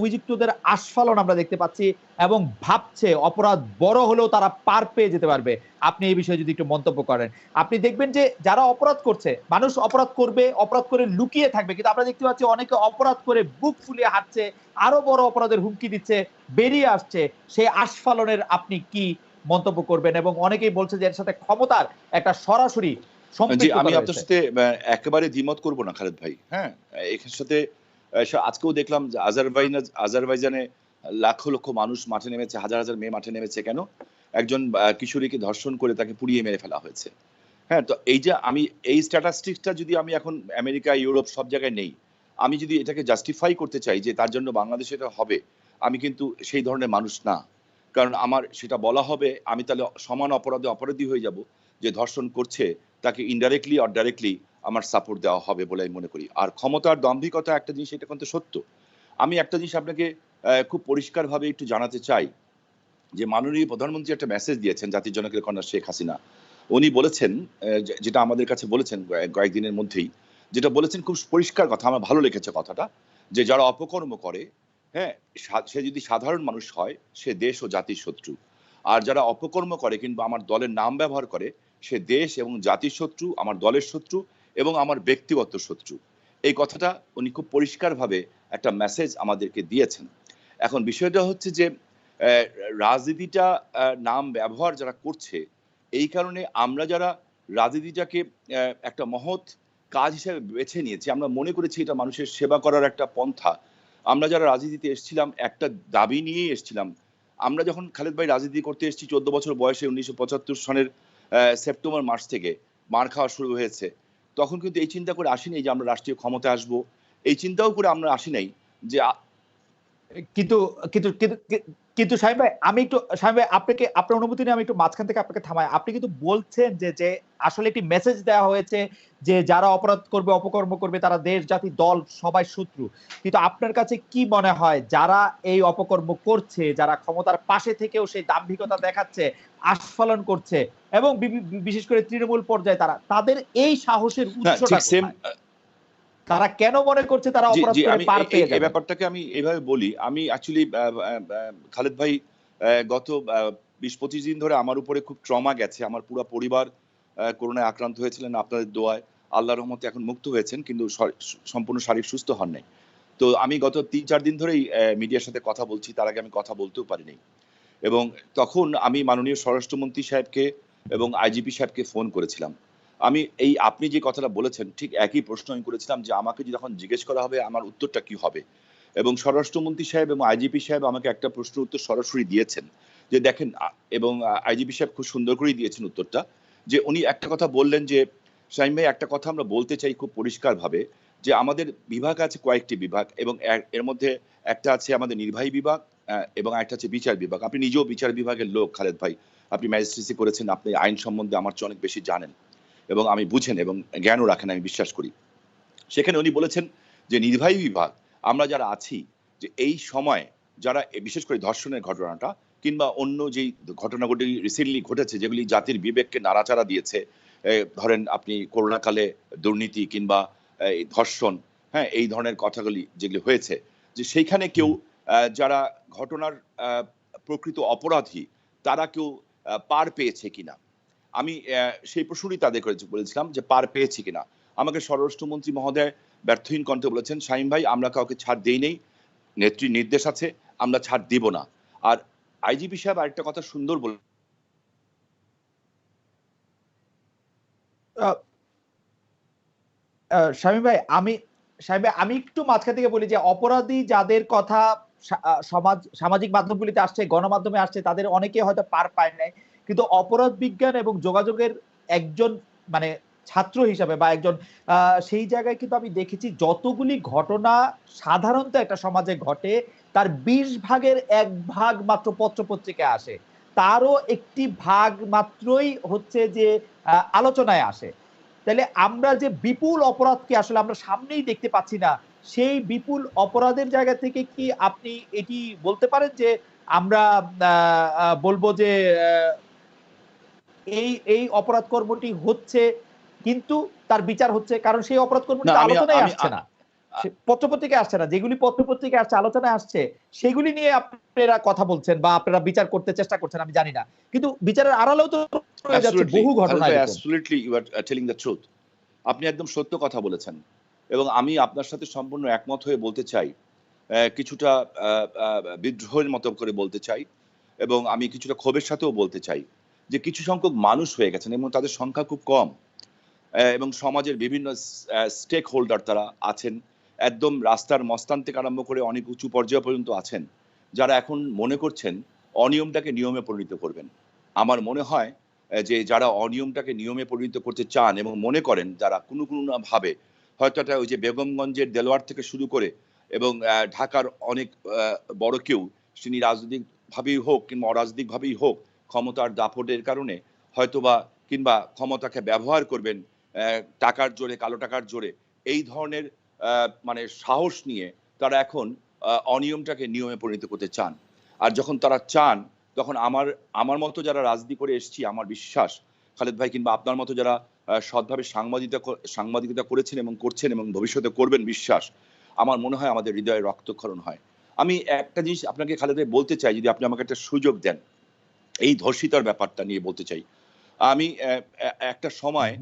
অভিযুক্তদের আস্ফালন আমরা দেখতে পাচ্ছি এবং ভাবছে অপরাধ বড় হলেও তারা পার পেয়ে যেতে পারবে। আপনি এই বিষয়ে যদি একটু মন্তব্য করেন। আপনি দেখবেন যে যারা অপরাধ করছে মানুষ অপরাধ করবে অপরাধ করে লুকিয়ে থাকবে কিন্তু আমরা দেখতে পাচ্ছি অনেকে অপরাধ করে বুক ফুলিয়ে হাঁটছে আরও বড় অপরাধের হুমকি দিচ্ছে বেরিয়ে আসছে। সেই আস্ফালনের আপনি কি মন্তব্য করবেন? এবং অনেকেই বলছে যে এর সাথে ক্ষমতার একটা সরাসরি আমি আপনার সাথে একেবারে দ্বিমত করব না খালেদ ভাই। হ্যাঁ এখানের সাথে আজকেও দেখলাম যে আজারবাইজান আজারবাইজানে লাখ লক্ষ মানুষ মাঠে নেমেছে, হাজার হাজার মেয়ে মাঠে নেমেছে কেন? একজন কিশোরীকে ধর্ষণ করে তাকে পুড়িয়ে মেরে ফেলা হয়েছে। হ্যাঁ তো এই যে আমি, এই স্ট্যাটাস্টিক্সটা যদি আমি এখন আমেরিকা, ইউরোপ সব জায়গায় নেই, আমি যদি এটাকে জাস্টিফাই করতে চাই যে তার জন্য বাংলাদেশে এটা হবে, আমি কিন্তু সেই ধরনের মানুষ না। কারণ আমার সেটা বলা হবে, আমি তাহলে সমান অপরাধে অপরাধী হয়ে যাব যে ধর্ষণ করছে, তাকে ইনডাইরেক্টলি অর ডাইরেক্টলি আমার সাপোর্ট দেওয়া হবে বলে আমি মনে করি। আর ক্ষমতার দম্ভিকতা একটা জিনিস, এটা কিন্তু সত্য। আমি একটা জিনিস আপনাকে খুব পরিষ্কারভাবে একটু জানাতে চাই যে মাননীয় প্রধানমন্ত্রী একটা মেসেজ দিয়েছেন জাতির জনকের কন্যা শেখ হাসিনা। উনি বলেছেন যেটা আমাদের কাছে বলেছেন কয়েকদিনের মধ্যেই, যেটা বলেছেন খুব পরিষ্কার কথা, আমার ভালো লেগেছে কথাটা, যে যারা অপকর্ম করে হ্যাঁ সে যদি সাধারণ মানুষ হয়, সে দেশ ও জাতির শত্রু। আর যারা অপকর্ম করে কিংবা আমার দলের নাম ব্যবহার করে, সে দেশ এবং জাতির শত্রু, আমার দলের শত্রু এবং আমার ব্যক্তিগত শত্রু। এই কথাটা উনি খুব পরিষ্কারভাবে একটা মেসেজ আমাদেরকে দিয়েছেন। এখন বিষয়টা হচ্ছে যে রাজনীতিটা নাম ব্যবহার যারা করছে, এই কারণে আমরা যারা রাজনীতিটাকে একটা মহৎ কাজ হিসেবে বেছে নিয়েছি, আমরা মনে করেছি এটা মানুষের সেবা করার একটা পন্থা। আমরা যারা রাজনীতিতে এসেছিলাম, একটা দাবি নিয়েই এসেছিলাম। আমরা যখন খালেদ ভাই রাজনীতি করতে এসেছি, চোদ্দ বছর বয়সে উনিশশো পঁচাত্তর সনের সেপ্টেম্বর মাস থেকে মার খাওয়া শুরু হয়েছে। তখন কিন্তু এই চিন্তা করে আসি নাই যে আমরা রাষ্ট্রীয় ক্ষমতা আসব। এই চিন্তাও করে আমরা আসি নাই যে কিন্তু কিন্তু কিন্তু সাহেব ভাই আমি একটু সাহেব ভাই আপনাকে আপনার অনুমতি নিয়ে আমি একটু মাঝখান থেকে আপনাকে থামাই আপনি কিন্তু বলছেন যে যে আসলে একটি মেসেজ দেওয়া হয়েছে যে যারা অপরাধ করবে অপকর্ম করবে তারা দেশ জাতি দল সবাই শত্রু কিন্তু আপনার কাছে কি মনে হয় যারা এই অপকর্ম করছে যারা ক্ষমতার পাশে থেকেও সেই দাম্ভিকতা দেখাচ্ছে আস্ফালন করছে এবং বিশেষ করে তৃণমূল পর্যায়ে তারা তাদের এই সাহসের উৎসটা? তারা কেন মনে করছে তারা অপরাধ করে পার পেয়ে এই- এই ব্যাপারটাকে আমি এইভাবে বলি। আমি অ্যাকচুয়ালি খালেদ ভাই গত বিশ পঁচিশ দিন ধরে আমার উপরে খুব ট্রমা গেছে। আমার পুরো পরিবার করোনায় আক্রান্ত হয়েছিলেন আপনাদের দোয়ায়। আল্লাহ রহমতে এখন মুক্ত হয়েছেন কিন্তু সম্পূর্ণ শারীরিক সুস্থ হন নাই। তো আমি গত তিন চার দিন ধরেই মিডিয়ার সাথে কথা বলছি। তার আগে আমি কথা বলতেও পারিনি। এবং তখন আমি মাননীয় স্বরাষ্ট্রমন্ত্রী সাহেবকে এবং আইজিপি সাহেবকে ফোন করেছিলাম। আমি এই আপনি যে কথাটা বলেছেন, ঠিক একই প্রশ্ন আমি করেছিলাম যে আমাকে যদি যখন জিজ্ঞেস করা হবে আমার উত্তরটা কি হবে? এবং স্বরাষ্ট্রমন্ত্রী সাহেব এবং আইজিপি সাহেব আমাকে একটা প্রশ্ন উত্তর সরাসরি দিয়েছেন। যে দেখেন এবং আইজিপি সাহেব খুব সুন্দর করেই দিয়েছেন উত্তরটা। যে উনি একটা কথা বললেন যে শাহিম ভাই, একটা কথা আমরা বলতে চাই খুব পরিষ্কারভাবে, যে আমাদের বিভাগ আছে কয়েকটি বিভাগ এবং এর- মধ্যে একটা আছে আমাদের নির্বাহী বিভাগ এবং একটা আছে বিচার বিভাগ। আপনি নিজেও বিচার বিভাগের লোক, খালেদ ভাই। আপনি ম্যাজিস্ট্রেসি করেছেন, আপনি আইন সম্বন্ধে আমার চেয়ে অনেক বেশি জানেন। এবং আমি বুঝেন এবং জ্ঞানও রাখেন আমি বিশ্বাস করি। সেখানে উনি বলেছেন যে নির্বাহী বিভাগ আমরা যারা আছি যে এই সময় যারা বিশেষ করে ধর্ষণের ঘটনাটা কিংবা অন্য যেই ঘটনাগুলি রিসেন্টলি ঘটেছে যেগুলি জাতির বিবেককে নাড়াচাড়া দিয়েছে ধরেন আপনি করোনাকালে দুর্নীতি কিংবা এই ধর্ষণ হ্যাঁ এই ধরনের কথাগুলি যেগুলি হয়েছে যে সেইখানে কেউ যারা ঘটনার প্রকৃত অপরাধী তারা কেউ পার পেয়েছে কিনা। আমি সেই প্রশ্নই তাদের করে বলেছিলাম যে পার পেয়েছি কিনা। আমাকে স্বরাষ্ট্রমন্ত্রী মহোদয় ব্যর্থহীন কণ্ঠে বলেছেন, শাহিম ভাই, আমরা কাউকে ছাড় দেই নেই, নেত্রীর নির্দেশ আছে, আমরা ছাড় দিব না। আর আইজিপি সাহেব আরেকটা কথা সুন্দর বল শামীম ভাই, আমি শামীম ভাই, আমি একটু মাঝখান থেকে বলি যে অপরাধী যাদের কথা সমাজ, সামাজিক মাধ্যমগুলিতে আসছে, গণমাধ্যমে আসছে, তাদের অনেকে হয়তো পার পায় নাই। কিন্তু অপরাধ বিজ্ঞান এবং যোগাযোগের একজন মানে ছাত্র হিসাবে বা একজন সেই জায়গায় কিন্তু আমি দেখেছি যতগুলি ঘটনা সাধারণত একটা সমাজে ঘটে, তার বিশ ভাগের এক ভাগ মাত্র পত্র পত্রিকায় আসে। তারও একটি ভাগ মাত্রই হচ্ছে যে আলোচনায় আসে। তাহলে আমরা যে বিপুল অপরাধকে আসলে আমরা সামনেই দেখতে পাচ্ছি না, সেই বিপুল অপরাধের জায়গা থেকে কি আপনি এটি বলতে পারেন যে আমরা বলব যে এই এই অপরাধ কর্মটি হচ্ছে কিন্তু তার বিচার হচ্ছে কারণ সেই অপরাধ কর্মটি আলোচনায় আসছে না। পত্রপত্রিকায় আসছে না যেগুলি পত্রপত্রিকায় আসছে আলোচনায় আসছে সেগুলি নিয়ে আপনারা কথা বলছেন বা আপনারা বিচার করতে চেষ্টা করছেন আমি জানি না। কিন্তু বিচারের আড়ালেও তো বহু ঘটনা টেলিং দ্য ট্রুথ আপনি একদম সত্য কথা বলেছেন। এবং আমি আপনার সাথে সম্পূর্ণ একমত হয়ে বলতে চাই কিছুটা বিদ্রোহের মতো করে বলতে চাই এবং আমি কিছুটা ক্ষোভের সাথেও বলতে চাই। যে কিছু সংখ্যক মানুষ হয়ে গেছেন এবং তাদের সংখ্যা খুব কম। এবং সমাজের বিভিন্ন স্টেক হোল্ডার তারা আছেন। একদম রাস্তার মস্তান থেকে আরম্ভ করে অনেক উঁচু পর্যায় পর্যন্ত আছেন, যারা এখন মনে করছেন অনিয়মটাকে নিয়মে পরিণত করবেন। আমার মনে হয় যে যারা অনিয়মটাকে নিয়মে পরিণত করতে চান এবং মনে করেন যারা কোনো কোনো না ভাবে, হয়তো এটা ওই যে বেগমগঞ্জের দেলোয়ার থেকে শুরু করে এবং ঢাকার অনেক বড় কেউ, তিনি রাজনৈতিকভাবেই হোক কিংবা অরাজনৈতিকভাবেই হোক ক্ষমতার দাপটের কারণে হয়তোবা কিংবা ক্ষমতাকে ব্যবহার করবেন টাকার জোরে, কালো টাকার জোরে, এই ধরনের মানে সাহস নিয়ে তারা এখন অনিয়মটাকে নিয়মে পরিণত করতে চান। আর যখন তারা চান, তখন আমার আমার মতো যারা রাজনীতি করে এসেছি, আমার বিশ্বাস, খালেদ ভাই কিংবা আপনার মতো যারা সৎভাবে সাংবাদিকতা সাংবাদিকতা করেছেন এবং করছেন এবং ভবিষ্যতে করবেন বিশ্বাস, আমার মনে হয় আমাদের হৃদয়ে রক্তক্ষরণ হয়। আমি একটা জিনিস আপনাকে খালেদ ভাই বলতে চাই, যদি আপনি আমাকে একটা সুযোগ দেন। এই ধর্ষিতার ব্যাপারটা নিয়ে বলতে চাই। আমি একটা সময়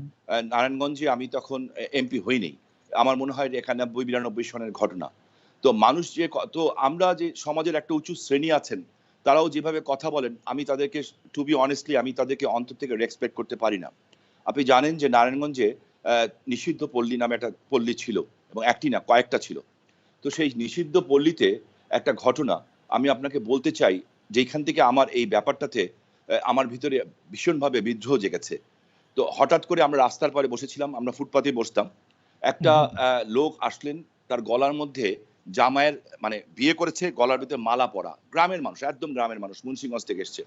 নারায়ণগঞ্জে আমি তখন এমপি হইনি। আমার মনে হয় একানব্বই বিরানব্বই সনের ঘটনা। তো মানুষ যে ক- তো আমরা যে সমাজের একটা উঁচু শ্রেণি আছেন তারাও যেভাবে কথা বলেন আমি তাদেরকে টু বি অনেস্টলি আমি তাদেরকে অন্তর থেকে রেসপেক্ট করতে পারি না। আপনি জানেন যে নারায়ণগঞ্জে নিষিদ্ধ পল্লী নামে একটা পল্লী ছিল এবং একটি না কয়েকটা ছিল। তো সেই নিষিদ্ধ পল্লীতে একটা ঘটনা আমি আপনাকে বলতে চাই যেখান থেকে আমার এই ব্যাপারটাতে আমার ভিতরে ভীষণভাবে বিদ্রোহ জেগেছে। তো হঠাৎ করে আমরা রাস্তার পারে বসেছিলাম আমরা ফুটপাতে বসতাম। একটা লোক আসলেন তার গলার মধ্যে জামাইয়ের মানে বিয়ে করেছে গলার ভিতরে মালা পরা। গ্রামের মানুষ একদম গ্রামের মানুষ মুন্সিগঞ্জ থেকে এসছে।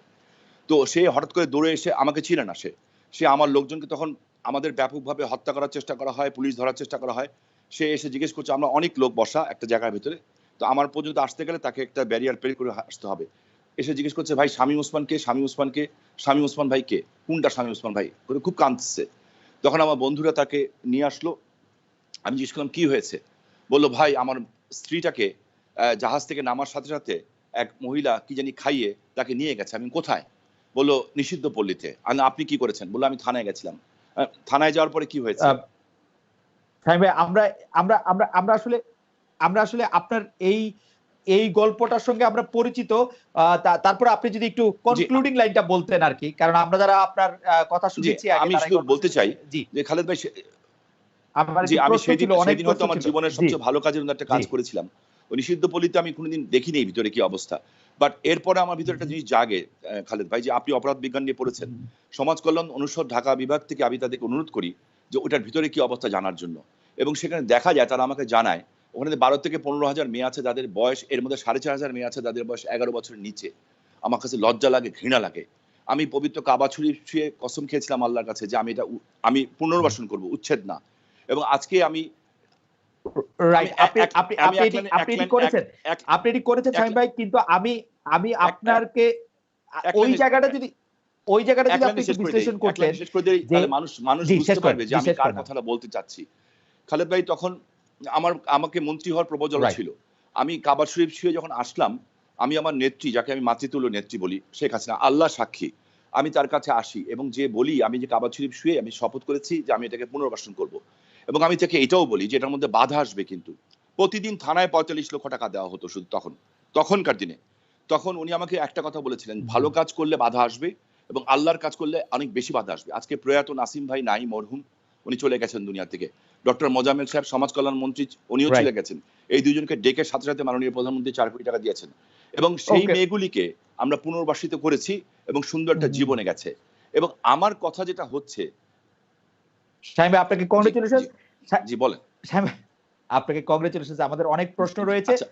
তো সে হঠাৎ করে দৌড়ে এসে আমাকে চিনে না সে। সে আমার লোকজনকে তখন আমাদের ব্যাপকভাবে হত্যা করার চেষ্টা করা হয় পুলিশ ধরার চেষ্টা করা হয়। সে এসে জিজ্ঞেস করছে আমরা অনেক লোক বসা একটা জায়গার ভিতরে? তো আমার পর্যন্ত আসতে গেলে তাকে একটা ব্যারিয়ার পের করে আসতে হবে। এসে জিজ্ঞেস করছে, ভাই, শামীম ওসমান কে? শামীম ওসমান কে? শামীম ওসমান ভাই কে? কোনটা শামীম ওসমান ভাই? করে খুব কাঁদছে। তখন আমার বন্ধুরা তাকে নিয়ে আসলো। আমি জিজ্ঞেস করলাম, কি হয়েছে? বলল, ভাই, আমার স্ত্রীটাকে জাহাজ থেকে নামার সাথে সাথে এক মহিলা কি জানি খাইয়ে তাকে নিয়ে গেছে। আমি কোথায়? বলল, নিষিদ্ধ পল্লীতে। আপনি কি করেছেন? বলল, আমি থানায় গেছিলাম। থানায় যাওয়ার পরে কি হয়েছে? আমরা আমরা আমরা আমরা আসলে আমরা আসলে আপনার এই এই গল্পটার সঙ্গে আমরা পরিচিত তারপর আপনি যদি একটু কনক্লুডিং লাইনটা বলতেন আর কি কারণ আমরা যারা আপনার কথা শুনেছি আমি শুধু বলতে চাই যে খালেদ ভাই আমি সেদিন সেদিন হয়তো আমার। জীবনের সবচেয়ে ভালো কাজের একটা কাজ করেছিলাম। ওই নিষিদ্ধ পল্লীতে আমি কোনোদিন দেখিনি ভিতরে কি অবস্থা। বাট এরপরে আমার ভিতরে একটা জিনিস জাগে খালেদ ভাই যে আপনি অপরাধ বিজ্ঞান নিয়ে পড়েছেন। সমাজ কল্যাণ অনুষদ ঢাকা বিভাগ থেকে আমি তাদেরকে অনুরোধ করি যে ওটার ভিতরে কি অবস্থা জানার জন্য। এবং সেখানে দেখা যায় তারা আমাকে জানায় ওখানে বারো থেকে পনেরো হাজার মেয়ে আছে যাদের বয়স এর মধ্যে সাড়ে চার হাজার মেয়ে আছে যাদের বয়স এগারো বছরের নিচে। আমার কাছে লজ্জা লাগে ঘৃণা লাগে। আমি পবিত্র কাবা ছুরি ছুঁয়ে কসম খেয়েছিলাম আল্লাহর কাছে যে আমি এটা আমি পুনর্বাসন করব উচ্ছেদ না। এবং আজকে আমি আপনি এক- আপনি আমি আপনি এক এটি লাইনে- আপনি এক এটি লাইন- করেছেন। আপনি এটি করেছেন এক- ভাই কিন্তু আমি আমি আপনারকে ওই জায়গাটা যদি ওই জায়গাটা যদি লাইনে আপনি একটু শেষ করে দেই, বিশ্লেষণ করতেন লাইনে শেষ করে দেই, যে- তাহলে মানুষ মানুষ বুঝতে পারবে যে আমি কার কথাটা বলতে চাচ্ছি। খালেদ ভাই তখন আমার আমাকে মন্ত্রী হওয়ার Right. ছিল। আমি কাবার শরীফ ছুঁয়ে যখন আসলাম আমি আমার নেত্রী যাকে আমি মাতৃতুল্য নেত্রী বলি শেখ হাসিনা আল্লাহ সাক্ষী। আমি তার কাছে আসি এবং যে বলি আমি যে কাবার শরীফ শুয়ে আমি শপথ করেছি যে আমি এটাকে পুনর্বাসন করব। এবং আমি তাকে এটাও বলি যে এটার মধ্যে বাধা আসবে কিন্তু। প্রতিদিন থানায় পঁয়তাল্লিশ লক্ষ টাকা দেওয়া হতো শুধু তখন তখনকার দিনে। তখন উনি আমাকে একটা কথা বলেছিলেন ভালো কাজ করলে বাধা আসবে এবং আল্লাহর কাজ করলে অনেক বেশি বাধা আসবে। আজকে প্রয়াত নাসিম ভাই নাই মরহুম উনি চলে গেছেন দুনিয়া থেকে। ডক্টর মোজামেল সাহেব সমাজ কল্যাণ মন্ত্রী উনিও চলে গেছেন। এই দুজনকে ডেকে সাথে সাথে মাননীয় প্রধানমন্ত্রী চার কোটি টাকা দিয়েছেন। এবং সেই মেয়েগুলিকে আমরা পুনর্বাসিত করেছি এবং সুন্দর একটা জীবনে গেছে। এবং আমার কথা যেটা হচ্ছে সাহেব আপনাকে কংগ্রেচুলেশন জি- বলেন। সাহেব আপনাকে কংগ্রেচুলেশন আমাদের অনেক প্রশ্ন রয়েছে। আচ্ছা,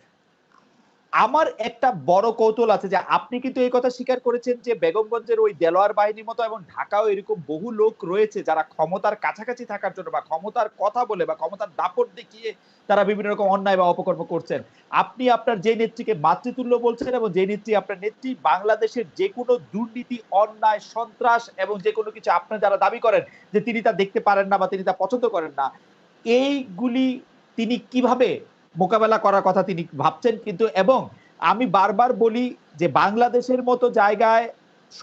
আমার একটা বড় কৌতূহল আছে যে আপনি কিন্তু এই কথা স্বীকার করেছেন যে বেগমগঞ্জের ওই দেলোয়ার বাহিনীর মতো এবং ঢাকাও এরকম বহু লোক রয়েছে যারা ক্ষমতার কাছাকাছি থাকার জন্য বা ক্ষমতার কথা বলে বা ক্ষমতার দাপট দেখিয়ে তারা বিভিন্ন রকম অন্যায় বা অপকর্ম করছেন। আপনি আপনার যে নেত্রীকে মাতৃতুল্য বলছেন এবং যে নেত্রী আপনার নেত্রী, বাংলাদেশের যে কোনো দুর্নীতি, অন্যায়, সন্ত্রাস এবং যে কোনো কিছু আপনি যারা দাবি করেন যে তিনি তা দেখতে পারেন না বা তিনি তা পছন্দ করেন না, এইগুলি তিনি কীভাবে মোকাবেলা করার কথা তিনি ভাবছেন কিন্তু এবং আমি বারবার বলি যে বাংলাদেশের মতো জায়গায়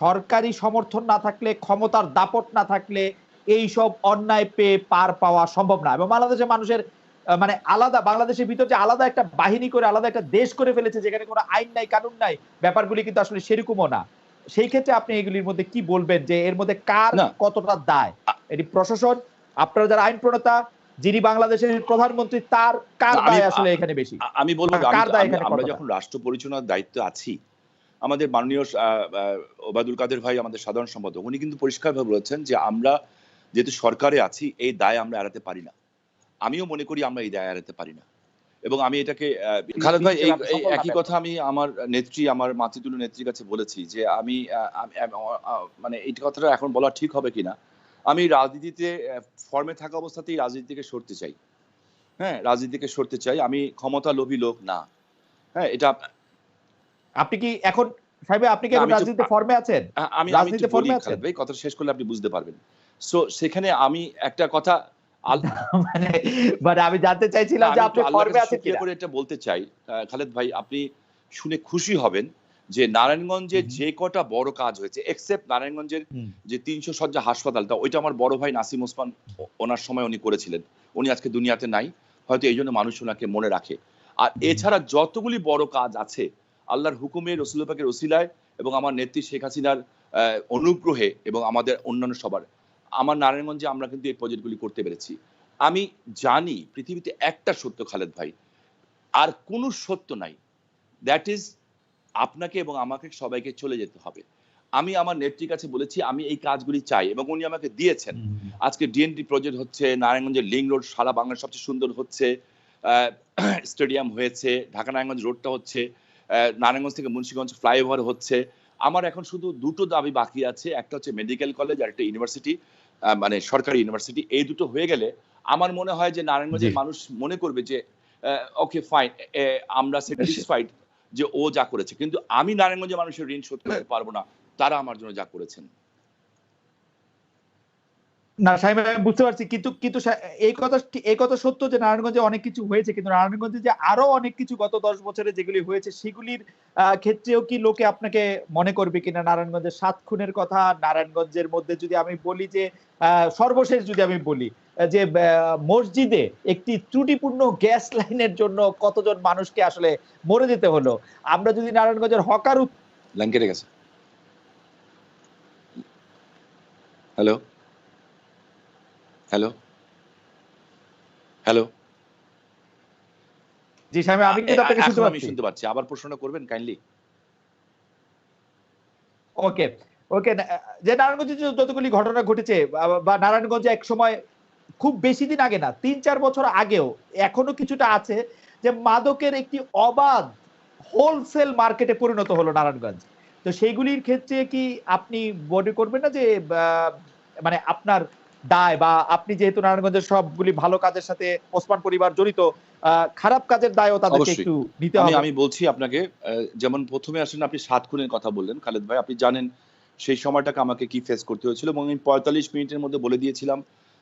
সরকারি সমর্থন না থাকলে ক্ষমতার দাপট না থাকলে এই সব অন্যায় পেয়ে পার পাওয়া সম্ভব না। এবং বাংলাদেশের মানুষের মানে আলাদা বাংলাদেশের ভিতর যে আলাদা একটা বাহিনী করে আলাদা একটা দেশ করে ফেলেছে যেখানে কোনো আইন নাই কানুন নাই ব্যাপারগুলি কিন্তু আসলে সেরকমও না। সেই ক্ষেত্রে আপনি এগুলির মধ্যে কি বলবেন? যে এর মধ্যে কার কতটা দায়? এটি প্রশাসন আপনারা যারা আইন প্রণেতা যিনি বাংলাদেশের প্রধানমন্ত্রী তার কার দায় আসলে এখানে বেশি? আমি বলব কার দায় এখানে আমরা যখন রাষ্ট্র পরিচালনার দায়িত্বে আছি আমাদের মাননীয় ওবায়দুল কাদের ভাই আমাদের সাধারণ সম্পাদক উনি কিন্তু পরিষ্কারভাবে বলেছেন যে আমরা যেহেতু সরকারে আছি এই দায় আমরা এড়াতে পারি না। আমিও মনে করি আমরা এই দায় এড়াতে পারি না। এবং আমি এটাকে খালেদ ভাই এই একই কথা আমি আমার নেত্রী আমার মাতৃতুল্য নেত্রীর কাছে বলেছি যে আমি মানে এই কথাটা এখন বলা ঠিক হবে কিনা? আমি রাজনীতিতে ফর্মে থাকা অবস্থাতেই রাজনীতি থেকে সরতে চাই। হ্যাঁ রাজনীতি থেকে সরতে চাই। আমি ক্ষমতা লোভী লোক না। হ্যাঁ এটা আপনি কি এখন সাহেব আপনি কি এখন রাজনীতিতে ফর্মে আছেন? আমি রাজনীতিতে ফর্মে আছেন? ভাই কথা শেষ করলে আপনি বুঝতে পারবেন। সো সেখানে আমি একটা কথা মানে মানে আমি জানতে চাইছিলাম যে আপনি ফর্মে আছেন কিনা? করে এটা বলতে চাই। খালেদ ভাই আপনি শুনে খুশি হবেন। যে নারায়ণগঞ্জে যে কটা বড় কাজ হয়েছে এক্সেপ্ট নারায়ণগঞ্জের যে তিনশো সজ্জা হাসপাতালটা ওইটা আমার বড় ভাই নাসিম ওসমান ওনার সময় উনি করেছিলেন। উনি আজকে দুনিয়াতে নাই হয়তো এই জন্য মানুষ ওনাকে মনে রাখে। আর এছাড়া যতগুলি বড় কাজ আছে আল্লাহর হুকুমে রসুল পাকের ওসিলায় এবং আমার নেত্রী শেখ হাসিনার অনুগ্রহে এবং আমাদের অন্যান্য সবার আমার নারায়ণগঞ্জে আমরা কিন্তু এই প্রজেক্টগুলি করতে পেরেছি। আমি জানি পৃথিবীতে একটা সত্য খালেদ ভাই আর কোনো সত্য নাই। দ্যাট ইজ আপনাকে এবং আমাকে সবাইকে চলে যেতে হবে। আমি আমার নেত্রীর কাছে বলেছি আমি এই কাজগুলি চাই এবং উনি আমাকে দিয়েছেন। আজকে ডিএনডি প্রজেক্ট হচ্ছে নারায়ণগঞ্জের লিং রোড সারা বাংলার সবচেয়ে সুন্দর হচ্ছে স্টেডিয়াম হয়েছে ঢাকা নারায়ণগঞ্জ রোডটা হচ্ছে নারায়ণগঞ্জ থেকে মুন্সিগঞ্জ ফ্লাইওভার হচ্ছে। আমার এখন শুধু দুটো দাবি বাকি আছে একটা হচ্ছে মেডিকেল কলেজ আর একটা ইউনিভার্সিটি মানে সরকারি ইউনিভার্সিটি এই দুটো হয়ে গেলে আমার মনে হয় যে নারায়ণগঞ্জের। মানুষ মনে করবে যে ওকে ফাইন আমরা স্যাটিসফাইড যে ও যা করেছে। কিন্তু আমি নারায়ণগঞ্জের মানুষের ঋণ শোধ করতে পারব না তারা আমার জন্য যা করেছেন। না, সাহেব, আমি বুঝতে পারছি। কিন্তু কিন্তু এই কথা এই কথা সত্য যে নারায়ণগঞ্জে অনেক কিছু হয়েছে, কিন্তু নারায়ণগঞ্জে যে আরও অনেক কিছু গত দশ বছরে যেগুলি হয়েছে, সেগুলির ক্ষেত্রেও কি লোকে আপনাকে মনে করবে কিনা? নারায়ণগঞ্জের সাত খুনের কথা, নারায়ণগঞ্জের মধ্যে যদি আমি বলি যে সর্বশেষ যদি আমি বলি যে মসজিদে একটি ত্রুটিপূর্ণ গ্যাস লাইনের জন্য কতজন মানুষকে আসলে মরে যেতে হলো? আমরা যদি নারায়ণগঞ্জের হকার লাইন গেছে। হ্যালো? হ্যালো হ্যালো জি সাহেব আমি কিন্তু আপনাকে শুনতে পাচ্ছি। শুনতে পাচ্ছি। আবার প্রশ্নটা করবেন কাইন্ডলি ওকে ওকে যে নারায়ণগঞ্জে যতগুলি ঘটনা ঘটেছে বা- নারায়ণগঞ্জে এক সময় খুব বেশি দিন আগে না তিন চার বছর আগেও এখনও কিছুটা আছে যে মাদকের একটি অবাধ হোলসেল মার্কেটে পরিণত হলো নারায়ণগঞ্জ। তো সেইগুলির ক্ষেত্রে কি আপনি মনে করবেন না যে মানে আপনার দায় বা আপনি যেহেতু নারায়ণগঞ্জের সবগুলি ভালো কাজের সাথে ওসমান পরিবার জড়িত খারাপ কাজের দায়ও তাদেরকে একটু নিতে হবে। আমি বলছি আপনাকে যেমন প্রথমে আসেন আপনি সাত খুনের কথা বললেন খালেদ ভাই আপনি জানেন সেই সময়টাকে আমাকে কি ফেস করতে হয়েছিল এবং আমি পঁয়তাল্লিশ মিনিটের মধ্যে বলে দিয়েছিলাম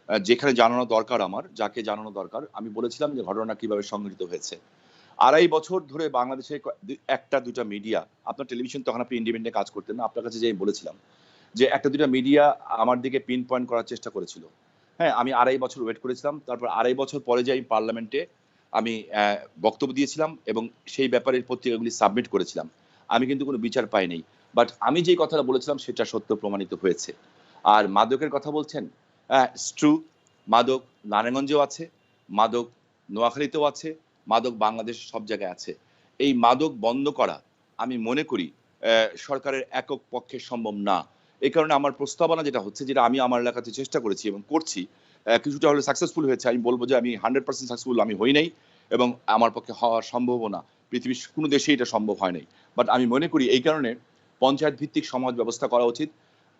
যেখানে জানানো দরকার আমার যাকে জানানো দরকার আমি বলেছিলাম যে ঘটনা কীভাবে সংঘটিত হয়েছে। আড়াই বছর ধরে বাংলাদেশে একটা দুটা মিডিয়া আপনার টেলিভিশন তখন আপনি ইন্ডিপেন্ডেন্টে কাজ করতেন না আপনার কাছে যে আমি বলেছিলাম যে একটা দুটা মিডিয়া আমার দিকে পিন পয়েন্ট করার চেষ্টা করেছিল। হ্যাঁ আমি আড়াই বছর ওয়েট করেছিলাম, তারপর আড়াই বছর পরে যে আমি পার্লামেন্টে আমি বক্তব্য দিয়েছিলাম এবং সেই ব্যাপারে পত্রিকাগুলি সাবমিট করেছিলাম। আমি কিন্তু কোনো বিচার পাইনি বাট আমি যেই কথাটা বলেছিলাম সেটা সত্য প্রমাণিত হয়েছে। আর মাদকের কথা বলছেন স্ট্রু মাদক নারায়ণগঞ্জেও আছে, মাদক নোয়াখালীতেও আছে, মাদক বাংলাদেশ সব জায়গায় আছে। এই মাদক বন্ধ করা আমি মনে করি সরকারের একক পক্ষে সম্ভব না। এই কারণে আমার প্রস্তাবনা যেটা হচ্ছে, যেটা আমি আমার এলাকাতে চেষ্টা করেছি এবং করছি কিছুটা হলে সাকসেসফুল হয়েছে। আমি বলব যে আমি হান্ড্রেড পার্সেন্ট সাকসেসফুল আমি হই নাই এবং আমার পক্ষে হওয়া সম্ভবও না পৃথিবীর কোনো দেশেই এটা সম্ভব হয় নাই। বাট আমি মনে করি এই কারণে পঞ্চায়েত ভিত্তিক সমাজ ব্যবস্থা করা উচিত।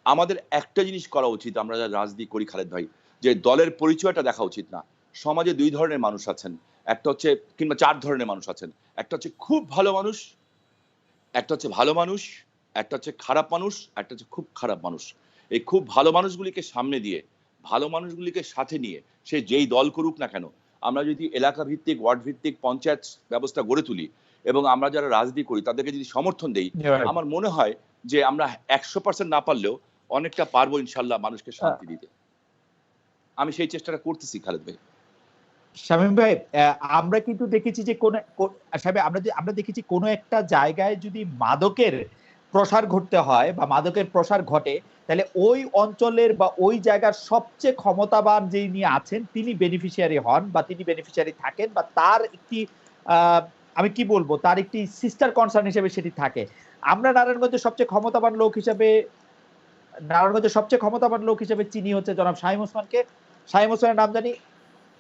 আমাদের একটা জিনিস করা উচিত, আমরা যারা রাজনীতি করি খালেদ ভাই, যে দলের পরিচয়টা দেখা উচিত না। সমাজে দুই ধরনের মানুষ আছেন, একটা হচ্ছে কিংবা চার ধরনের মানুষ আছেন। একটা হচ্ছে খুব ভালো মানুষ, একটা হচ্ছে ভালো মানুষ একটা হচ্ছে খারাপ মানুষ একটা হচ্ছে খুব খারাপ মানুষ। এই খুব ভালো মানুষগুলিকে সামনে দিয়ে ভালো মানুষগুলিকে সাথে নিয়ে সে যেই দল করুক না কেন আমরা যদি এলাকা ভিত্তিক ওয়ার্ড ভিত্তিক পঞ্চায়েত ব্যবস্থা গড়ে তুলি এবং আমরা যারা রাজনীতি করি তাদেরকে যদি সমর্থন দেই আমার মনে হয় যে আমরা একশো পার্সেন্ট না পারলেও অনেকটা পারব ইনশাল্লাহ মানুষকে শান্তি দিতে। আমি সেই চেষ্টাটা করতেছি খালেদ ভাই। শামীম ভাই আমরা কিন্তু দেখেছি যে কোন কোন- আমরা আমরা দেখেছি কোনো একটা জায়গায় যদি মাদকের প্রসার ঘটতে হয় বা মাদকের প্রসার ঘটে, তাহলে ওই অঞ্চলের বা ওই জায়গার সবচেয়ে ক্ষমতাবান যিনি আছেন, তিনি বেনিফিশিয়ারি হন বা তিনি বেনিফিশিয়ারি থাকেন বা তার একটি আমি কি বলব, তার একটি সিস্টার কনসার্ন হিসেবে সেটি থাকে। আমরা নারায়ণগঞ্জের সবচেয়ে ক্ষমতাবান লোক হিসেবে, নারায়ণগঞ্জের সবচেয়ে ক্ষমতাবান লোক হিসেবে চিনি হচ্ছে জনাব শাহিম ওসমানকে। শাহিম ওসমানের নাম জানি।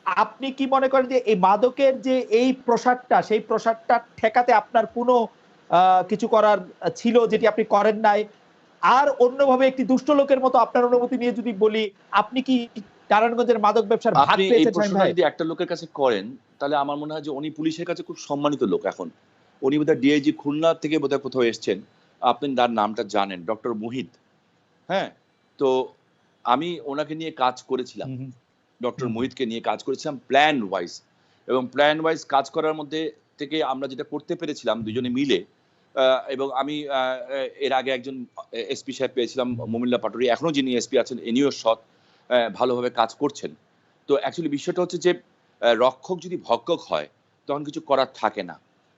আপনি কি মনে করেন যে এই মাদকের যে এই প্রসারটা, সেই প্রসারটা ঠেকাতে আপনার কোনো কিছু করার ছিল যেটি আপনি করেন নাই। আর অন্যভাবে একটি দুষ্ট লোকের মতো আপনার অনুমতি নিয়ে যদি বলি আপনি কি নারায়ণগঞ্জের মাদক ব্যবসার ভাগ পেয়েছেন ভাই? যদি একটা লোকের কাছে করেন তাহলে আমার মনে হয় যে উনি পুলিশের কাছে খুব সম্মানিত লোক এখন। উনি বোধহয় ডিআইজি খুলনা থেকে বোধহয় কোথাও এসছেন। আপনি তার নামটা জানেন ডক্টর মুহিত। হ্যাঁ? তো আমি ওনাকে নিয়ে কাজ করেছিলাম। ডক্টর। মোহিতকে নিয়ে কাজ করেছিলাম প্ল্যান ওয়াইজ এবং প্ল্যান ওয়াইজ কাজ করার মধ্যে থেকে আমরা যেটা করতে পেরেছিলাম দুজনে মিলে এবং আমি এর আগে একজন এসপি সাহেব পেয়েছিলাম মমিল্লা পাটুরি এখনও যিনি এসপি আছেন এনিও সৎ ভালোভাবে কাজ করছেন। তো অ্যাকচুয়ালি বিষয়টা হচ্ছে যে রক্ষক যদি ভক্ষক হয় তখন কিছু করার থাকে না।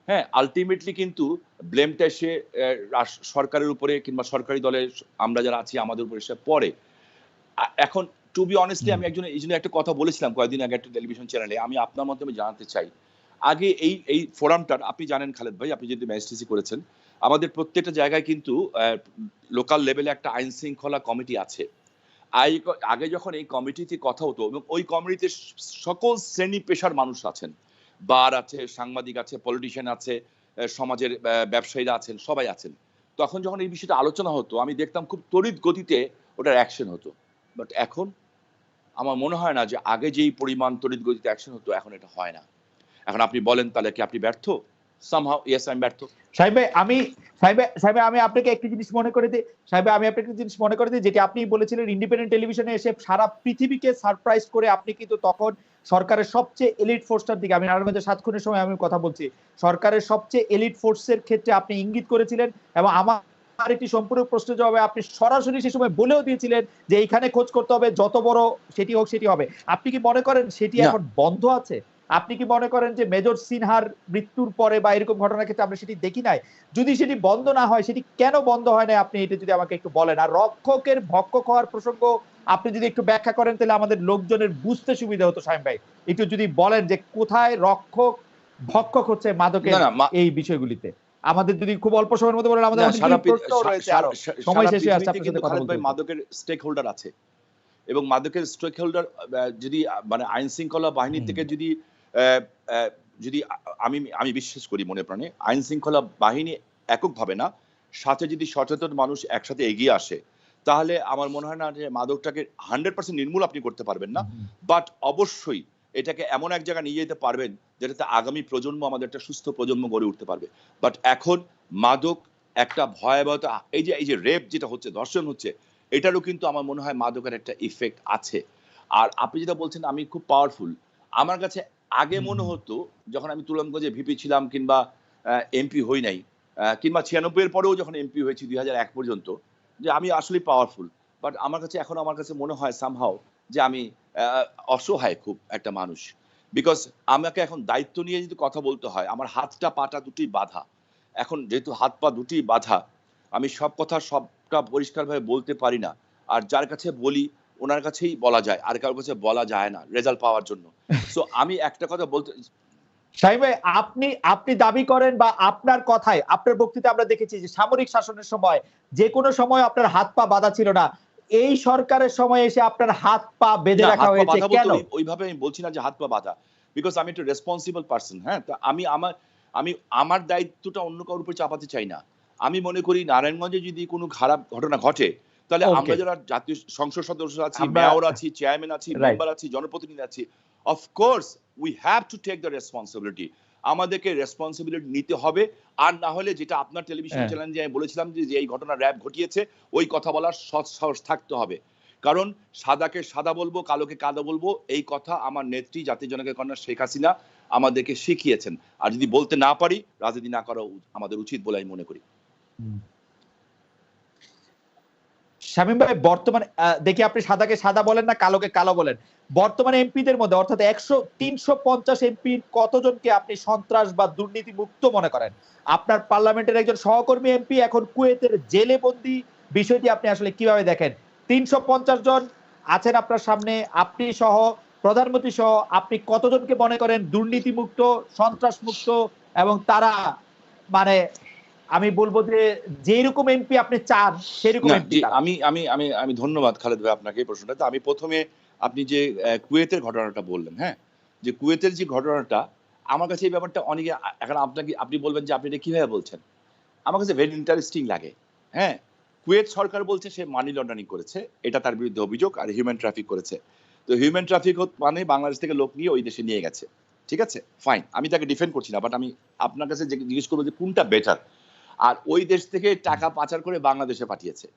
হ্যাঁ আলটিমেটলি কিন্তু ব্লেমটা এসে সরকারের উপরে কিংবা সরকারি দলে আমরা যারা আছি আমাদের উপরে এসে পড়ে। এখন টু বি অনেস্টলি আমি একজন এই জন্য একটা কথা বলেছিলাম কয়েকদিন আগে একটা টেলিভিশন চ্যানেলে আমি আপনার মাধ্যমে জানাতে চাই আগে এই এই ফোরামটার আপনি জানেন খালেদ ভাই, আপনি যদি ম্যাজিস্ট্রেসি করেছেন, আমাদের প্রত্যেকটা জায়গায় কিন্তু লোকাল লেভেলে একটা আইন শৃঙ্খলা কমিটি আছে। আগে যখন এই কমিটিতে কথা হতো, এবং ওই কমিটিতে সকল শ্রেণি পেশার মানুষ আছেন। বার আছে, সাংবাদিক আছে পলিটিশিয়ান আছে সমাজের ব্যবসায়ীরা আছেন, সবাই আছেন। তখন যখন এই বিষয়টা আলোচনা হতো, আমি দেখতাম খুব তড়িৎ গতিতে ওটার অ্যাকশন হতো। বাট এখন আমার মনে হয় না যে আগে যেই পরিমাণ তড়িৎ গতিতে অ্যাকশন হতো, এখন এটা হয় না। এখন আপনি বলেন তাহলে কি আপনি ব্যর্থ? সামহাও ইয়েস আমি ব্যর্থ। সাহেব ভাই, আমি সাহেব সাহেব আমি আপনাকে একটি জিনিস মনে করে দিই। সাহেব আমি আপনাকে একটি জিনিস মনে করে দিই যেটি আপনি বলেছিলেন ইন্ডিপেন্ডেন্ট টেলিভিশনে এসে সারা পৃথিবীকে সারপ্রাইজ করে আপনি কিন্তু তখন সরকারের সবচেয়ে এলিট ফোর্সটার দিকে আমি নারায়ণগঞ্জের সাত খুনের সময় আমি কথা বলছি সরকারের সবচেয়ে এলিট ফোর্সের ক্ষেত্রে আপনি ইঙ্গিত করেছিলেন এবং আমার আর একটি সম্পূরক প্রশ্ন জবাবে আপনি সরাসরি সে সময় বলেও দিয়েছিলেন যে এইখানে খোঁজ করতে হবে যত বড় সেটি হোক সেটি হবে। আপনি কি মনে করেন সেটি এখন বন্ধ আছে? আপনি কি মনে করেন যে মেজর সিনহার মৃত্যুর পরে বা এরকম ঘটনার ক্ষেত্রে আমরা সেটি দেখি নাই? যদি সেটি বন্ধ না হয় সেটি কেন বন্ধ হয় না আপনি এটা যদি আমাকে একটু বলেন। আর রক্ষকের ভক্ষক হওয়ার প্রসঙ্গ আপনি যদি একটু ব্যাখ্যা করেন তাহলে আমাদের লোকজনের বুঝতে সুবিধা হতো সাইম ভাই। একটু যদি বলেন যে কোথায় রক্ষক ভক্ষক হচ্ছে মাদকের এই বিষয়গুলিতে? আমাদের যদি খুব অল্প সময়ের মধ্যে বলেন আমাদের রয়েছে আরও। সময় শেষে আসছে আপনার কিন্তু কথা বলতে মাদকের স্টেক হোল্ডার আছে। এবং মাদকের স্টেক হোল্ডার যদি মানে আইন শৃঙ্খলা বাহিনী থেকে যদি যদি আমি আমি বিশ্বাস করি মনে প্রাণে আইন শৃঙ্খলা বাহিনী এককভাবে না সাথে যদি সচেতন মানুষ একসাথে এগিয়ে আসে তাহলে আমার মনে হয় না যে মাদকটাকে হান্ড্রেড পার্সেন্ট নির্মূল আপনি করতে পারবেন না। বাট অবশ্যই এটাকে এমন এক জায়গায় নিয়ে যেতে পারবেন যেটাতে আগামী প্রজন্ম আমাদের একটা সুস্থ প্রজন্ম গড়ে উঠতে পারবে। বাট এখন মাদক একটা ভয়াবহতা এই যে এই যে রেপ যেটা হচ্ছে ধর্ষণ হচ্ছে এটারও কিন্তু আমার মনে হয় মাদকের একটা ইফেক্ট আছে। আর আপনি যেটা বলছেন আমি খুব পাওয়ারফুল আমার কাছে আগে মনে হতো যখন আমি তুলনগঞ্জে ভিপি ছিলাম কিংবা এমপি হই নাই কিংবা ছিয়ানব্বই এর পরেও যখন এমপি হয়েছি দুই হাজার এক পর্যন্ত যে আমি আসলে পাওয়ারফুল বাট আমার কাছে এখন আমার কাছে মনে হয় সামহাও যে আমি অসহায় খুব একটা মানুষ বিকজ আমাকে এখন দায়িত্ব নিয়ে যদি কথা বলতে হয় আমার হাতটা পাটা দুটি বাধা এখন যেহেতু হাত পা দুটি বাধা আমি সব কথা সবটা পরিষ্কারভাবে বলতে পারি না আর যার কাছে বলি ওনার কাছেই বলা যায় আর কারোর কাছে বলা যায় না রেজাল্ট পাওয়ার জন্য। সো আমি একটা কথা বলতে সাহেব ভাই আপনি আপনি দাবি করেন বা আপনার কথায় আপনার বক্তৃতা আমরা দেখেছি যে সামরিক শাসনের সময় যে কোনো সময় আপনার হাত পা বাঁধা ছিল না। এই সরকারের সময় এসে আপনার হাত পা বেঁধে রাখা হয়েছে কেন? ওইভাবে আমি বলছি না যে হাত পা বাঁধা বিকজ আমি একটা রেসপন্সিবল পার্সন হ্যাঁ? তো আমি আমার আমি আমার দায়িত্বটা অন্য কারোর উপর চাপাতে চাই না। আমি মনে করি নারায়ণগঞ্জে যদি কোনো খারাপ ঘটনা ঘটে তাহলে আমরা যারা জাতীয় সংসদ সদস্য আছি মেয়র আছি চেয়ারম্যান আছি. মেম্বার আছি জনপ্রতিনিধি আছি of course we have to take the responsibility আমাদেরকে রেসপন্সিবিলিটি নিতে হবে আর না হলে যেটা আপনার টেলিভিশন। চ্যানেলে আমি বলেছিলাম যে যে এই ঘটনা র্যাব ঘটিয়েছে ওই কথা বলার সৎ সাহস থাকতে হবে। কারণ সাদাকে সাদা বলব কালোকে কালো বলব এই কথা আমার নেত্রী জাতির জনকের কন্যা শেখ হাসিনা আমাদেরকে শিখিয়েছেন। আর যদি বলতে না পারি রাজনীতি না করা আমাদের উচিত বলে আমি মনে করি। শামীম ভাই, বর্তমানে দেখি আপনি সাদাকে সাদা বলেন না কালোকে কালো বলেন। বর্তমানে এমপিদের মধ্যে, অর্থাৎ একশো তিনশো পঞ্চাশ এমপির কতজনকে আপনি সন্ত্রাস বা দুর্নীতি মুক্ত মনে করেন? আপনার পার্লামেন্টের একজন সহকর্মী এমপি এখন কুয়েতের জেলে বন্দি বিষয়টি আপনি আসলে কীভাবে দেখেন? তিনশো পঞ্চাশ জন আছেন আপনার সামনে, আপনি সহ, প্রধানমন্ত্রী সহ, আপনি কতজনকে মনে করেন দুর্নীতি মুক্ত সন্ত্রাস মুক্ত এবং তারা মানে আমি বলব যে যেরকম এমপি আপনি চান সেরকম এমপি আমি আমি আমি আমি ধন্যবাদ খালেদ ভাই আপনাকে এই প্রশ্নটা। আমি প্রথমে আপনি যে কুয়েতের ঘটনাটা বললেন হ্যাঁ? যে কুয়েতের যে ঘটনাটা আমার কাছে এই ব্যাপারটা অনেকে এখন আপনাকে আপনি বলবেন যে আপনি এটা কীভাবে বলছেন? আমার কাছে ভেরি ইন্টারেস্টিং লাগে হ্যাঁ? কুয়েত সরকার বলছে সে মানি লন্ডারিং করেছে এটা তার বিরুদ্ধে অভিযোগ আর হিউম্যান ট্রাফিক করেছে। তো হিউম্যান ট্রাফিক মানে বাংলাদেশ থেকে লোক নিয়ে ওই দেশে নিয়ে গেছে ঠিক আছে? ফাইন আমি তাকে ডিফেন্ড করছি না বাট আমি আপনার কাছে যে- জিজ্ঞেস করব যে কোনটা বেটার আর ওই দেশ থেকে টাকা পাচার করে বাংলাদেশে পাঠিয়েছে।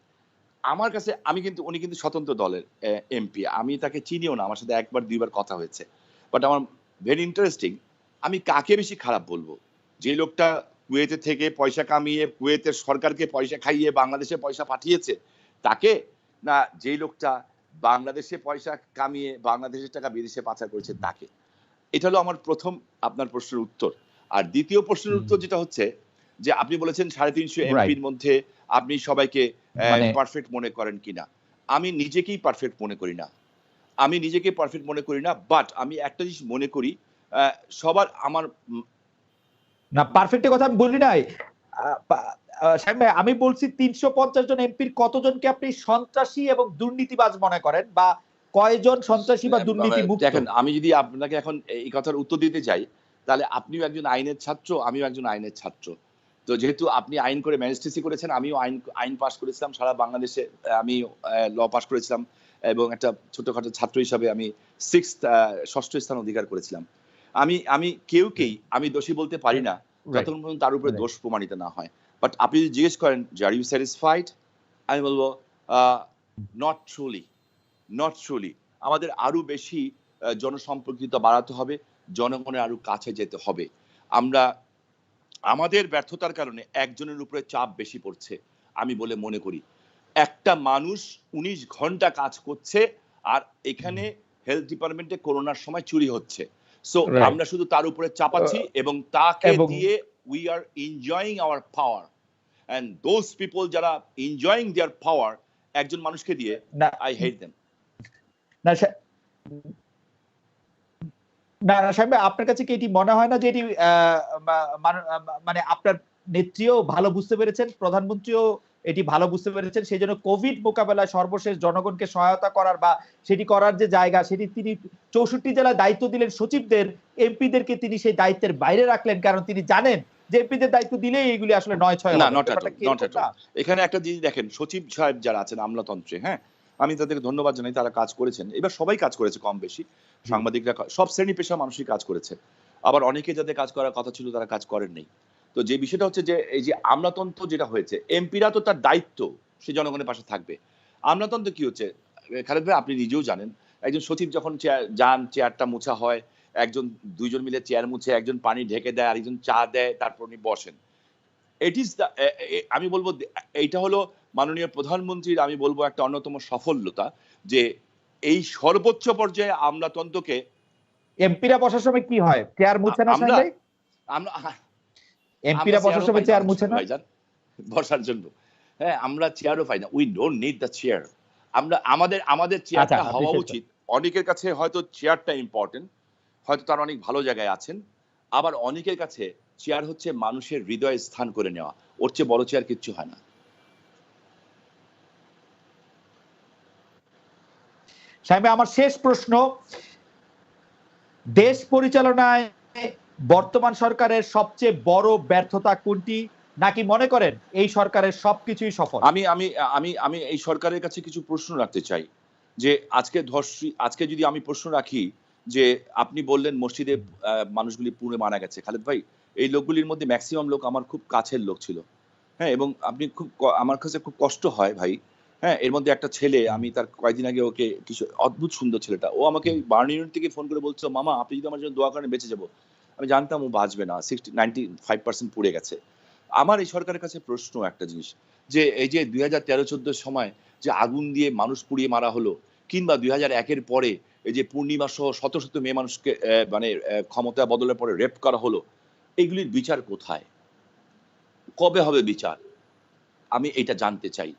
আমার কাছে আমি কিন্তু উনি কিন্তু স্বতন্ত্র দলের এমপি। আমি তাকে চিনিও না আমার সাথে একবার দুইবার কথা হয়েছে। বাট আমার ভেরি ইন্টারেস্টিং আমি কাকে বেশি খারাপ বলব? যে লোকটা কুয়েতে থেকে পয়সা কামিয়ে কুয়েতের সরকারকে পয়সা খাইয়ে বাংলাদেশে পয়সা পাঠিয়েছে তাকে? না যেই লোকটা বাংলাদেশে পয়সা কামিয়ে বাংলাদেশের টাকা বিদেশে পাচার করেছে তাকে? এটা হলো আমার প্রথম আপনার প্রশ্নের উত্তর। আর দ্বিতীয় প্রশ্নের উত্তর যেটা হচ্ছে যে আপনি বলেছেন সাড়ে তিনশো এমপির মধ্যে আপনি সবাইকে মানে- পারফেক্ট মনে করেন কিনা। আমি নিজেকেই পারফেক্ট মনে করি না। আমি নিজেকে পারফেক্ট মনে করি না বাট আমি একটা জিনিস মনে করি সবার আমার না পারফেক্টের কথা আমি বলি নাই। আমি বলছি তিনশো পঞ্চাশ জন এমপির কতজনকে আপনি সন্ত্রাসী এবং দুর্নীতিবাজ মনে করেন? বা কয়জন সন্ত্রাসী বা দুর্নীতি দেখেন আমি যদি আপনাকে এখন এই কথার উত্তর দিতে চাই তাহলে আপনিও একজন আইনের ছাত্র আমিও একজন আইনের ছাত্র। তো যেহেতু আপনি আইন করে ম্যাজিস্ট্রেসি করেছেন আমিও আইন আইন পাশ করেছিলাম। সারা বাংলাদেশে আমি ল পাশ করেছিলাম এবং একটা ছোটখাটো ছাত্র হিসাবে আমি সিক্স ষষ্ঠ স্থান অধিকার করেছিলাম। আমি আমি কেউকেই আমি দোষী বলতে পারি না যতক্ষণ পর্যন্ত তার উপরে দোষ প্রমাণিত না হয়। বাট আপনি যদি জিজ্ঞেস করেন যে আর ইউ স্যাটিসফাইড আমি বলব নট ট্রুলি নট ট্রুলি আমাদের আরও বেশি জনসম্পর্কিত বাড়াতে হবে জনগণের আরও কাছে যেতে হবে। আমরা আমাদের ব্যর্থতার কারণে একজনের উপরে চাপ বেশি পড়ছে আমি বলে মনে করি। একটা মানুষ উনিশ ঘণ্টা কাজ করছে আর এখানে হেলথ ডিপার্টমেন্টে করোনার সময় চুরি হচ্ছে। সো আমরা শুধু তার উপরে চাপাচ্ছি এবং তাকে দিয়ে we are enjoying our power and those people যারা এনজয়িং দেয়ার পাওয়ার একজন মানুষকে দিয়ে আই হেট দেম না না না ভাই, আপনার কাছে কি এটি মনে হয় না যে এটি মানে- আপনার নেত্রীও ভালো বুঝতে পেরেছেন প্রধানমন্ত্রীও এটি ভালো বুঝতে পেরেছেন সেই জন্য কোভিড মোকাবেলায় সর্বশেষ জনগণকে সহায়তা করার বা সেটি করার যে জায়গা সেটি তিনি চৌষট্টি জেলায় দায়িত্ব দিলেন সচিবদের এমপিদেরকে তিনি সেই দায়িত্বের বাইরে রাখলেন কারণ তিনি জানেন যে এমপিদের দায়িত্ব দিলেই এগুলি আসলে নয় ছয়. না? এখানে একটা জিনিস দেখেন সচিব সাহেব যারা আছেন আমলাতন্ত্রে হ্যাঁ আমি তাদেরকে ধন্যবাদ জানাই তারা কাজ করেছেন। এবার সবাই কাজ করেছে কম বেশি সাংবাদিকরা সব শ্রেণি পেশা মানুষই কাজ করেছে। আবার অনেকে যাদের কাজ করার কথা ছিল তারা কাজ করেননি তো যে বিষয়টা হচ্ছে যে এই যে আমলাতন্ত্র যেটা হয়েছে এমপিরা তো তার দায়িত্ব সে জনগণের পাশে থাকবে। আমলাতন্ত্র কি হচ্ছে? খালেদ ভাই আপনি নিজেও জানেন একজন সচিব যখন যান চেয়ারটা মুছা হয় একজন দুইজন মিলে চেয়ার মুছে একজন পানি ঢেকে দেয় আরেকজন চা দেয় তারপর উনি বসেন। ইট ইজ আমি বলব এইটা হলো মাননীয় প্রধানমন্ত্রীর আমি বলব একটা অন্যতম সফলতা যে এই সর্বোচ্চ পর্যায়ে আমলাতন্ত্রকে এমপিরা বসার সময় কি হয়? চেয়ার মুছে না আমরা- আমরা এমপিরা বসার সময় চেয়ার মুছে না? ভাইজান, বসার জন্য। হ্যাঁ আমরা চেয়ারও পাই না। We don't need the chair আমরা আমাদের আমাদের চেয়ারটা আচ্ছা, হওয়া উচিত। অনেকের কাছে হয়তো চেয়ারটা ইম্পর্টেন্ট হয়তো তারা অনেক ভালো জায়গায় আছেন। আবার অনেকের কাছে চেয়ার হচ্ছে মানুষের হৃদয়ে স্থান করে নেওয়া। ওর চেয়ে বড় চেয়ার কিচ্ছু হয় না। সাহেব, আমার শেষ প্রশ্ন। দেশ পরিচালনায় বর্তমান সরকারের সবচেয়ে বড় ব্যর্থতা কোনটি? নাকি মনে করেন এই সরকারের সবকিছুই সফল? আমি আমি আমি আমি এই সরকারের কাছে কিছু প্রশ্ন রাখতে চাই। যে আজকে ধর্ষী আজকে যদি আমি প্রশ্ন রাখি যে আপনি বললেন মসজিদে মানুষগুলি পুড়ে মারা গেছে। খালেদ ভাই, এই লোকগুলির মধ্যে ম্যাক্সিমাম লোক আমার খুব কাছের লোক ছিল। হ্যাঁ এবং আপনি খুব আমার কাছে খুব কষ্ট হয় ভাই। হ্যাঁ এর মধ্যে একটা ছেলে, আমি তার কয়েকদিন আগে ওকে কিছু অদ্ভুত সুন্দর ছেলেটা, ও আমাকে বার্ন ইউনিট থেকে ফোন করে বলছিল, মামা, আপনি যদি আমার জন্য দোয়া করেন বেঁচে যাব। আমি জানতাম ও বাঁচবে না সিক্সটি নাইনটি ফাইভ পার্সেন্ট পুড়ে গেছে। আমার এই সরকারের কাছে প্রশ্ন একটা জিনিস, যে এই যে দুই হাজার তেরো চোদ্দোর সময় যে আগুন দিয়ে মানুষ পুড়িয়ে মারা হলো, কিংবা দুই হাজার একের পরে এই যে পূর্ণিমা সহ শত শত মেয়ে মানুষকে মানে ক্ষমতা বদলের পরে রেপ করা হলো এইগুলির বিচার কোথায়? কবে হবে বিচার? আমি এটা জানতে চাই।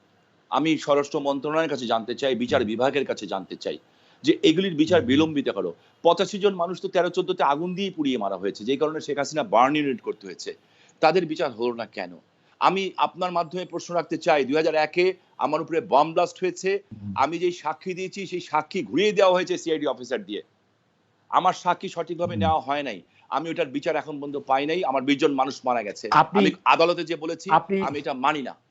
আমি স্বরাষ্ট্র মন্ত্রণালয়ের কাছে জানতে চাই বিচার বিভাগের কাছে জানতে চাই যে এগুলির বিচার বিলম্বিত করো পঁচাশি জন মানুষ তো তেরো চোদ্দতে আগুন দিয়ে পুড়িয়ে মারা হয়েছে যেই কারণে শেখ হাসিনা বার্ন ইউনিট করতে হয়েছে। তাদের বিচার হলো না কেন? আমি আপনার মাধ্যমে প্রশ্ন রাখতে চাই দুই হাজার একে আমার উপরে বম ব্লাস্ট হয়েছে আমি যেই সাক্ষী দিয়েছি সেই সাক্ষী ঘুরিয়ে দেওয়া হয়েছে সিআইডি অফিসার দিয়ে। আমার সাক্ষী সঠিকভাবে। নেওয়া হয় নাই আমি ওটার বিচার এখন পর্যন্ত পাই নাই আমার বিশ জন মানুষ মারা গেছে। আপনি- আমি আদালতে যে বলেছি আমি এটা মানি না।